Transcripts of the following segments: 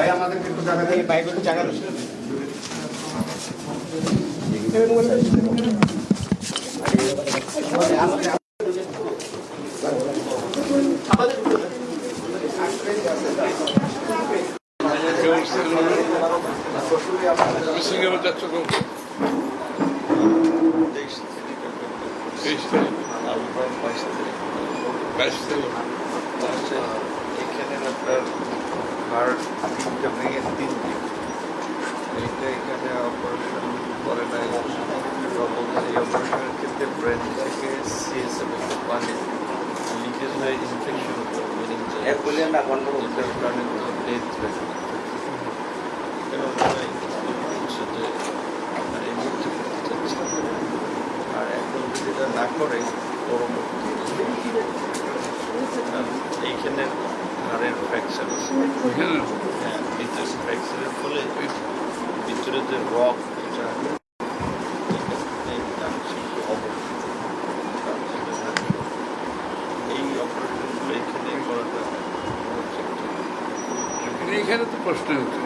ভাই আমাদেরকে একটু জায়গা দিন বাইক একটু জায়গা দিন। তেইশ তারিখ বাইশ তারিখ এখানে আপনার হার্ট তিনটা ভেঙে তিন দিক এইটা এখানে অপারেশন করে নাই। এই অপারেশনের ক্ষেত্রে ব্রেন থেকে সিএসএম পানি লিকেজ হয়ে ইনফেকশন এক বললেন না গন্ডগোল এটার কারণে ডেথ হয়েছে কেন হচ্ছে যে আপনার এই মুহূর্তে করতে চাচ্ছে আর এখন যদি এটা না করে পরবর্তী এইখানে ওইখানে হ্যাঁ ভিতরে ফ্র্যাকচারের ফলে ভিতরে যে রক এটা এখানে তো প্রশ্ন হচ্ছে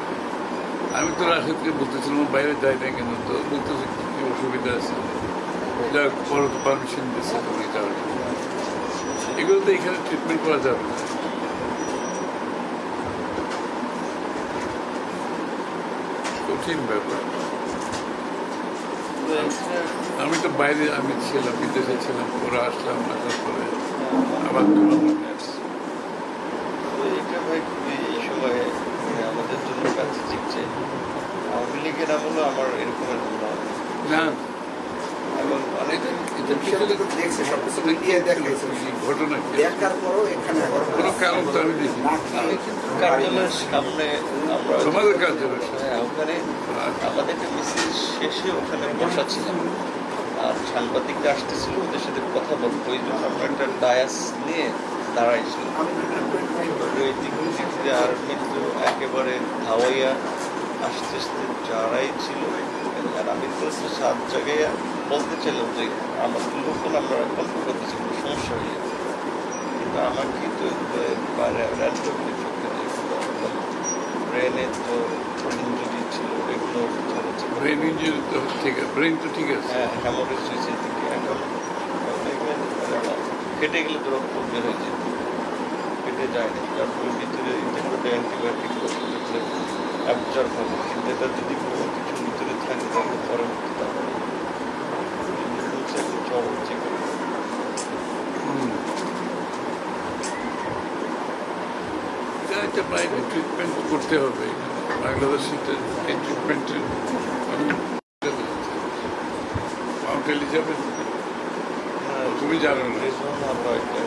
আমি তো রাশেদকে বলতেছিলাম বাইরে যাই না কেন? তো বলতেছে কি অসুবিধা আছে? যা বড় পারমিশন দিচ্ছে তুমি এগুলো তো এখানে ট্রিটমেন্ট করা যাবে না। কঠিন ব্যাপার আমি তো বাইরে আমি ছিলাম বিদেশে ছিলাম পরে আসলাম আসার পরে আবার আসছি। এই সময়ে আমাদের জন্য কাছে আওয়ামী লীগের আমলও আমার এরকম না না। এবং অনেক কার্যালয়ের সামনে হ্যাঁ ওখানে আমাদের মিছিল শেষে ওখানে বসা ছিলাম আর সাংবাদিকরা আসতেছিল ওদের সাথে কথা বলব ওই জন্য আমরা একটা ডায়াস নিয়ে দাঁড়াইছিলাম। আর কিন্তু একেবারে ধাওয়াইয়া আস্তে আস্তে যারাই ছিল আর আমি তো সাত জায়গায় বলতে চাইলাম যে আমাদের লোকল আমরা গল্প করতেছি কোনো সমস্যা হয়ে যাবে কিন্তু আমার কিন্তু র্যান্ডমলি ব্রেনে তো ইঞ্জুরি ছিল এগুলো ব্রেন ইঞ্জুরি তো ঠিক আছে ব্রেন তো ঠিক আছে। হ্যাঁ হ্যামোরেজ হয়েছে এদিকে। এখন কেটে গেলে তো রক্ত বের হয়ে যেত। কেটে যায় না তারপরে ভিতরে ইন্টারনেটে অ্যান্টিবায়োটিক করতে হবে কিন্তু এটা যদি কোনো কিছু ভিতরে থাকে তাহলে পরবর্তীতে একটা বাইরে ট্রিটমেন্ট করতে হবে। বাংলাদেশে তো এই ট্রিটমেন্টের মাউন্ট এলিজাবেথ তুমি জানো না রেজনা বা একটা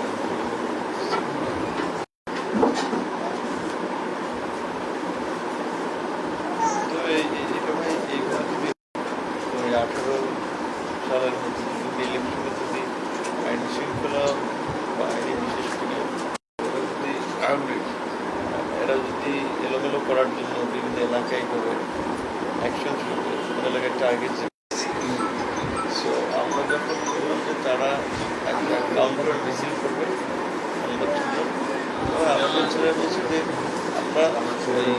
তো এই- এই- এটা ভাই এইভাবে যদি ওই আঠারো সালের মধ্যে যদি ইলেকশনে যদি আইন শৃঙ্খলা বাহিনী বিশেষ করে ওরা যদি আমি এরা যদি এলোমেলো করার জন্য বিভিন্ন এলাকায় করে অ্যাকশন শুরু এলাকায় টার্গেট সো আমরা যখন বললাম যে তারা একটা কাউন্টার মিছিল করবে আমাদের ছেলে বলছে যে আমরা ওই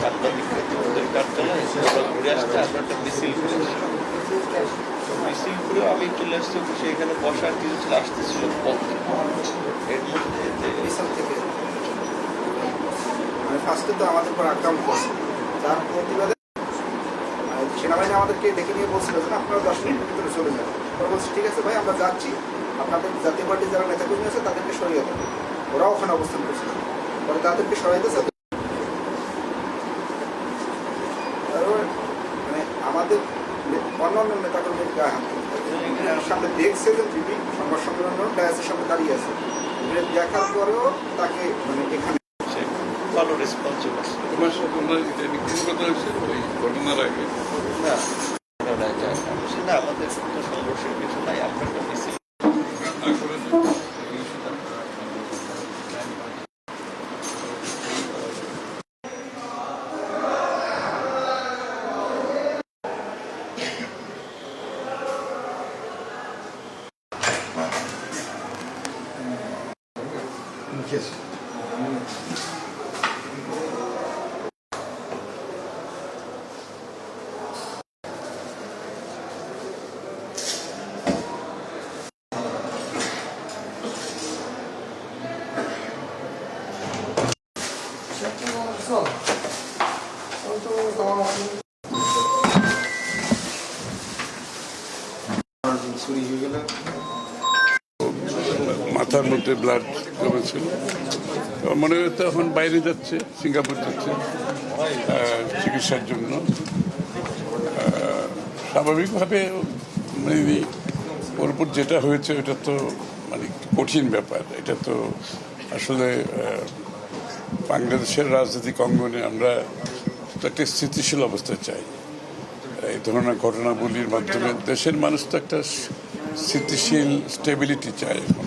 সাংবাদিকদের ওদের কার্যালয়ে ওরা ঘুরে আসতে আমরা একটা মিছিল করেছি। মিছিল করে আমি চলে আসছি বসে এখানে বসার কিছু ছিল আসতেছিল পথে এর মধ্যে থেকে মানে ফার্স্টে তো আমাদের উপর আক্রমণ করছে। তার প্রতিবাদে সেনাবাহিনী আমাদেরকে ডেকে নিয়ে বলছিল যে আপনারা দশ মিনিটের ভিতরে চলে যান। ওরা বলছে, ঠিক আছে ভাই, আমরা যাচ্ছি। আপনাদের জাতীয় পার্টির যারা নেতাকর্মী আছে, তাদেরকে সরিয়ে দেন। ওরাও ওখানে অবস্থান করছিল। পরে তাদেরকে সরাই দিয়েছে মানে আমাদের অন্যান্য নেতাকর্মীর গায়ে হাত সামনে দেখছে যে জিবি সংবাদ সম্মেলন, ডায়াসের সামনে দাঁড়িয়ে আছে। দেখার পরেও তাকে মানে এখানে ভালো রেসপন্সিভ আছে তোমার সাথে তোমরা এটা কথা হয়েছে ওই ঘটনার আগে? না আমাদের তো সংঘর্ষের কিছু নাই আমরা একটা মিছিল মধ্যে ব্লাড জমেছিল। তো মনে হয় তো এখন বাইরে যাচ্ছে, সিঙ্গাপুর যাচ্ছে চিকিৎসার জন্য। স্বাভাবিকভাবে মানে ওর উপর যেটা হয়েছে, এটা তো মানে কঠিন ব্যাপার। এটা তো আসলে বাংলাদেশের রাজনৈতিক অঙ্গনে আমরা তো একটা স্থিতিশীল অবস্থা চাই। এই ধরনের ঘটনাবলীর মাধ্যমে দেশের মানুষ তো একটা স্থিতিশীল স্টেবিলিটি চায় এখন।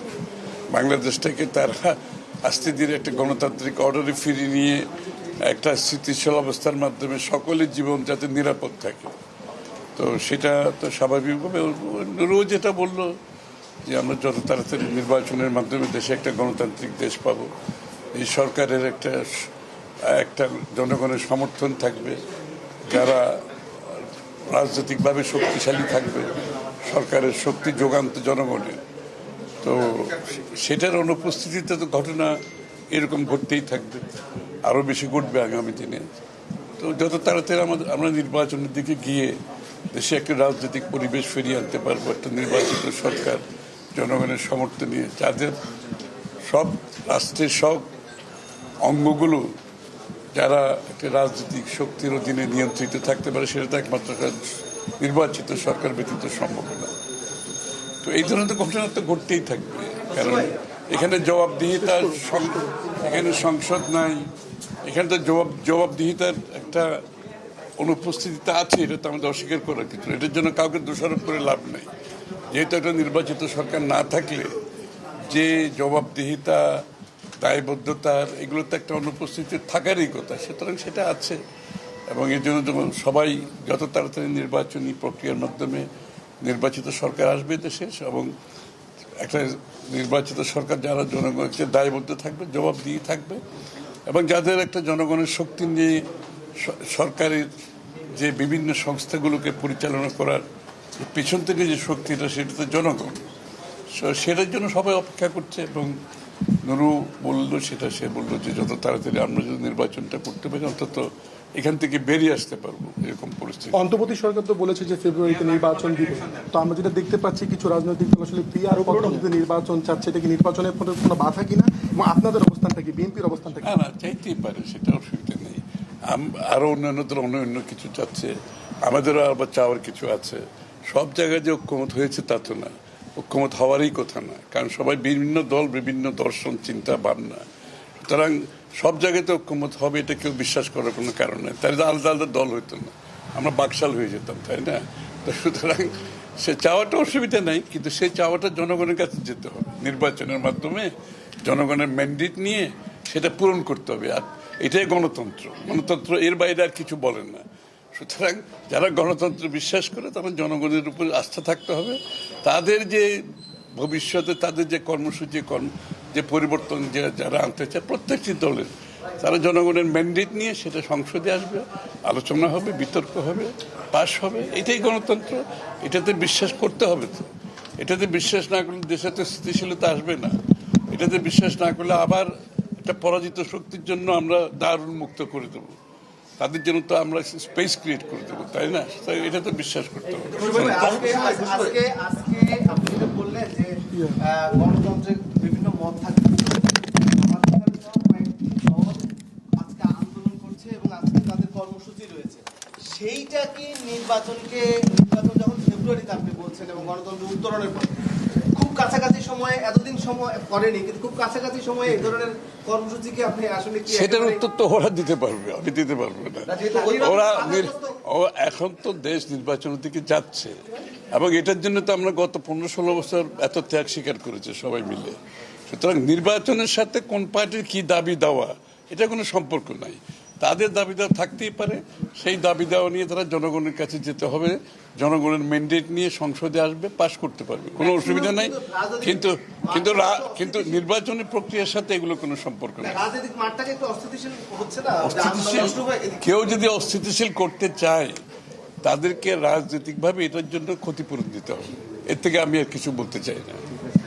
বাংলাদেশটাকে তারা আস্তে ধীরে একটা গণতান্ত্রিক অর্ডারে ফিরিয়ে নিয়ে একটা স্থিতিশীল অবস্থার মাধ্যমে সকলের জীবন যাতে নিরাপদ থাকে। তো সেটা তো স্বাভাবিকভাবে রোজ যেটা বলল যে আমরা যত তাড়াতাড়ি নির্বাচনের মাধ্যমে দেশে একটা গণতান্ত্রিক দেশ পাবো, এই সরকারের একটা একটা জনগণের সমর্থন থাকবে, যারা রাজনৈতিকভাবে শক্তিশালী থাকবে, সরকারের শক্তি যোগান্ত জনগণের। তো সেটার অনুপস্থিতিতে তো ঘটনা এরকম ঘটতেই থাকবে। আরও বেশি ঘটবে আগামী দিনে। তো যত তাড়াতাড়ি আমাদের আমরা নির্বাচনের দিকে গিয়ে দেশে একটা রাজনৈতিক পরিবেশ ফিরিয়ে আনতে পারব, একটা নির্বাচিত সরকার, জনগণের সমর্থন নিয়ে, যাদের সব রাষ্ট্রের সব অঙ্গগুলো যারা একটা রাজনৈতিক শক্তির অধীনে নিয়ন্ত্রিত থাকতে পারে, সেটা তো একমাত্র নির্বাচিত সরকার ব্যতীত সম্ভব না। তো এই ধরনের ঘটনা তো ঘটতেই থাকবে। কারণ এখানে জবাবদিহিতার এখানে সংসদ নাই। এখানে তো জবাব জবাবদিহিতার একটা অনুপস্থিতিতে আছে, এটা তো আমাদের অস্বীকার করার কিছু। এটার জন্য কাউকে দোষারোপ করে লাভ নেই। যেহেতু একটা নির্বাচিত সরকার না থাকলে যে জবাবদিহিতা, দায়বদ্ধতার, এগুলো তো একটা অনুপস্থিতি থাকারই কথা। সুতরাং সেটা আছে। এবং এর জন্য যখন সবাই যত তাড়াতাড়ি নির্বাচনী প্রক্রিয়ার মাধ্যমে নির্বাচিত সরকার আসবে দেশে এবং একটা নির্বাচিত সরকার যারা জনগণকে দায়বদ্ধ থাকবে জবাব দিয়ে থাকবে এবং যাদের একটা জনগণের শক্তি নিয়ে সরকারের যে বিভিন্ন সংস্থাগুলোকে পরিচালনা করার পিছন থেকে যে শক্তিটা, সেটা তো জনগণ। সেটার জন্য সবাই অপেক্ষা করছে এবং নুরু বলল, সেটা সে বলল যে যত তাড়াতাড়ি আমরা যদি নির্বাচনটা করতে পারি, অন্তত এখান থেকে বেরিয়ে আসতে পারব এরকম পরিস্থিতি। অন্তর্বর্তী সরকার তো বলেছে যে ফেব্রুয়ারিতে নির্বাচন দিবে। তো আমরা যেটা দেখতে পাচ্ছি কিছু রাজনৈতিক দল আসলে পিআর পদ্ধতিতে নির্বাচন চাচ্ছে এটা কি নির্বাচনের কোনো বাধা কিনা? এবং আপনাদের অবস্থানটা কি বিএনপির অবস্থানটা না না চাইতেই পারে সেটা অসুবিধা নেই। আম- আরও অন্যান্য দল অন্য অন্য কিছু চাচ্ছে আমাদেরও আবার চাওয়ার কিছু আছে। সব জায়গায় যে ঐক্যমত হয়েছে তা তো না। ঐক্যমত হওয়ারই কথা না। কারণ সবাই বিভিন্ন দল বিভিন্ন দর্শন চিন্তা ভাবনা। সুতরাং সব জায়গাতে ঐক্যমত হবে, এটা কেউ বিশ্বাস করার কোনো কারণ নেই। তাহলে তো আলাদা আলাদা দল হইতো না। আমরা বাকশাল হয়ে যেতাম, তাই না? তো সুতরাং সে চাওয়াটা অসুবিধা নাই, কিন্তু সেই চাওয়াটা জনগণের কাছে যেতে হবে। নির্বাচনের মাধ্যমে জনগণের ম্যান্ডেট নিয়ে সেটা পূরণ করতে হবে। আর এটাই গণতন্ত্র। গণতন্ত্র এর বাইরে আর কিছু বলেন না। সুতরাং যারা গণতন্ত্র বিশ্বাস করে, তারা জনগণের উপর আস্থা থাকতে হবে। তাদের যে ভবিষ্যতে তাদের যে কর্মসূচি, কর্ম যে পরিবর্তন যে যারা আনতে চায়, প্রত্যেকটি দলের। তারা জনগণের ম্যান্ডেট নিয়ে সেটা সংসদে আসবে, আলোচনা হবে, বিতর্ক হবে পাশ হবে। এটাই গণতন্ত্র। এটাতে বিশ্বাস করতে হবে তো। এটাতে বিশ্বাস না করলে দেশে তো স্থিতিশীলতা আসবে না। এটাতে বিশ্বাস না করলে আবার একটা পরাজিত শক্তির জন্য আমরা দারুণ মুক্ত করে দেবো। তাদের জন্য তো আমরা স্পেস ক্রিয়েট করে দেবো, তাই না? তাই এটা তো বিশ্বাস করতে হবে। আজকে আপনি গণতন্ত্রের বিভিন্ন মত থাকে আমাদের এখানে কয়েকটি দল আজকে আন্দোলন করছে এবং আজকে তাদের কর্মসূচি রয়েছে। সেইটা কি নির্বাচনকে নির্বাচন যখন ফেব্রুয়ারিতে আপনি বলছেন এবং গণতন্ত্র উত্তরণের পর। খুব কাছাকাছি সময়ে এতদিন সময় করেনি কিন্তু খুব কাছাকাছি সময়ে এই ধরনের কর্মসূচি কি আপনি আসলে কি সেটার উত্তর তো ওরা দিতে পারবে আমি দিতে পারব না। ওরা এখন তো দেশ নির্বাচনের দিকে যাচ্ছে। এবং এটার জন্য তো আমরা গত পনেরো ষোলো বছর এত ত্যাগ স্বীকার করেছে সবাই মিলে। সুতরাং নির্বাচনের সাথে কোন পার্টির কি দাবি দেওয়া এটা কোনো সম্পর্ক নাই। তাদের দাবি দেওয়া থাকতেই পারে সেই দাবি দেওয়া নিয়ে তারা জনগণের কাছে যেতে হবে জনগণের ম্যান্ডেট নিয়ে সংসদে আসবে পাশ করতে পারবে কোনো অসুবিধা নাই। কিন্তু কিন্তু কিন্তু নির্বাচনী প্রক্রিয়ার সাথে এগুলো কোনো সম্পর্ক নেই। অস্থিতিশীল কেউ যদি অস্থিতিশীল করতে চায় তাদেরকে রাজনৈতিকভাবে এটার জন্য ক্ষতিপূরণ দিতে হবে। এর থেকে আমি আর কিছু বলতে চাই না।